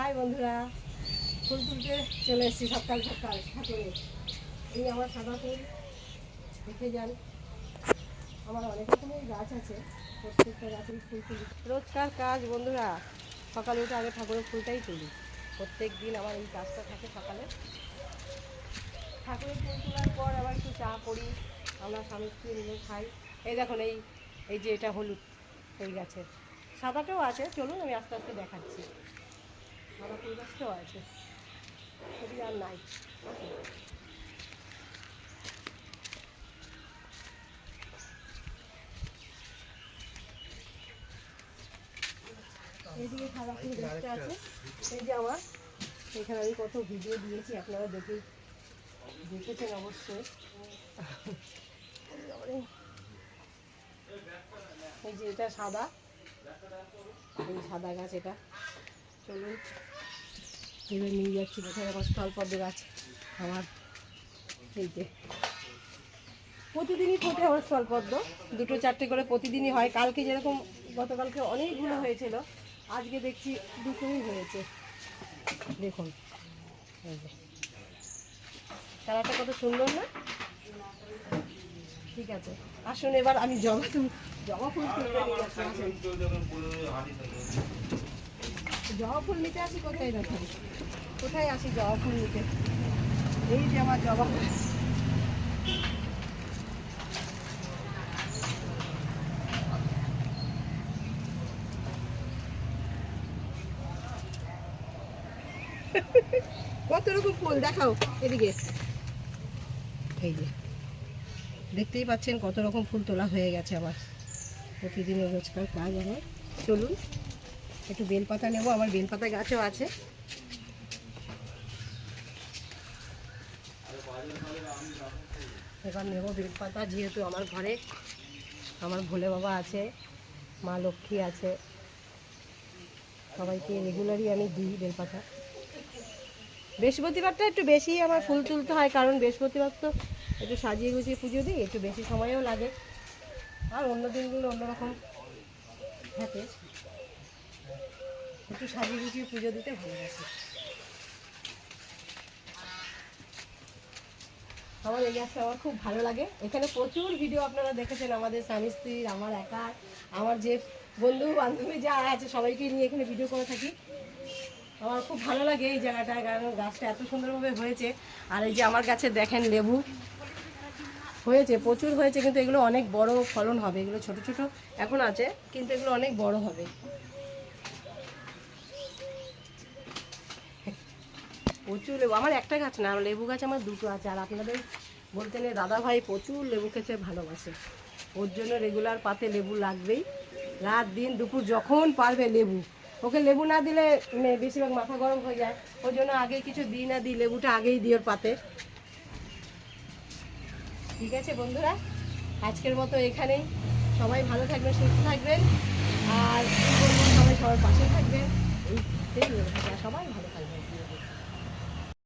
High বন্ধুরা, ফুল তুলতে চলে এসেছি সকাল সকাল, ঠাকুরে। এই আমার সাদা ফুল, দেখে যান। আমার অনেক রকমের গাছ আছে, প্রত্যেকটা গাছের ফুল তুলি। রোজকার কাজ বন্ধুরা, সকালে উঠে আগে ঠাকুরের ফুলটাই তুলি। প্রত্যেক দিন আমার এই কাজটা থাকে সকালে। ঠাকুরের ফুল তোলার পর আবার একটু চা করি, আমরা স্বামী স্ত্রী মিলে খাই। এই দেখুন, এই এই যে এটা হলুদ এই গাছের। সাদাটাও আছে, চলুন আমি আস্তে আস্তে দেখাচ্ছি। ফুল গাছটাও আছে। সেটি আর নাই। এইদিকে সাদা ফুল গাছটা আছে। এই যে আমার এখানে আমি কত ভিডিও দিয়েছি আপনারা দেখে দেখেছেন অবশ্যই। এই যে এটা সাদা এই সাদা গাছ এটা। চলুন। এবার নিয়ে যাচ্ছি, কোথায় আমার স্থলপদ্ম গাছ আমার। এই যে। প্রতিদিনই ফোটে আমার স্থলপদ্ম দুটো, চারটে করে প্রতিদিনই হয়। কালকে যেরকম, গতকালকে অনেকগুলো হয়েছিল। আজকে দেখছি দুটোই হয়েছে। দেখুন। এই কত সুন্দর না? ঠিক আছে। আসুন এবার আমি জবা জবা ফুল তুলতে নিয়ে আসুন। জবা ফুল নিতে আসি? কোথায় দেখুন কোথায় আসি জবা ফুল নিতে? এই যে আমার জবা ফুল কত রকম ফুল? দেখাও এদিকে। এই যে। দেখতেই পাচ্ছেন কত রকম ফুল তোলা হয়ে গেছে আমার। প্রতিদিনের রোজকার কাজ আমার। চলুন। একটু বেলপাতা নেব, আমার বেলপাতা গাছও আছে। এবার নেব বেলপাতা, যেহেতু আমার ঘরে আমার ভোলে বাবা আছে, মা লক্ষ্মী আছে, সবাইকে রেগুলারই আমি দিই বেলপাতা। বৃহস্পতিবারটা একটু বেশি আমার ফুল তুলতে হয়, কারণ বৃহস্পতিবার তো একটু সাজিয়ে গুছিয়ে পুজো দিই, একটু বেশি সময়ও লাগে। আর অন্য দিনগুলো অন্যরকম থাকে। একটু সাজিয়ে গুছিয়ে পুজো দিতে ভালোবাসি। আমার এই গাছটা আমার খুব ভালো লাগে। এখানে প্রচুর ভিডিও আপনারা দেখেছেন, আমাদের স্বামী স্ত্রীর, আমার একার, আমার যে বন্ধু বান্ধবী যা আছে, সবাইকে নিয়ে এখানে ভিডিও করে থাকি। আমার খুব ভালো লাগে এই জায়গাটা, কারণ গাছটা এত সুন্দরভাবে হয়েছে। আর এই যে আমার গাছে দেখেন লেবু। হয়েছে, প্রচুর হয়েছে, কিন্তু এগুলো অনেক বড় ফলন হবে। এগুলো ছোট ছোট এখন আছে, কিন্তু এগুলো অনেক বড় হবে। প্রচুর লেবু। আমার একটা গাছ না লেবু গাছ আমার দুটো আছে। আর আপনাদের বলতে নেই দাদা ভাই প্রচুর লেবু খেতে ভালোবাসে। ওর জন্য রেগুলার পাতে লেবু লাগবেই। রাত দিন দুপুর যখন পারবে লেবু। ওকে লেবু না দিলে মানে বেশিরভাগ মাথা গরম হয়ে যায়। ওর জন্য আগে কিছু দিই না দিই, লেবুটা আগেই দিই ওর পাতে। ঠিক আছে বন্ধুরা, আজকের মতো এখানেই। সবাই ভালো থাকবেন, সুস্থ থাকবেন। আর সবাই সবার পাশে থাকবেন। আর সবাই ভালো থাকবেন।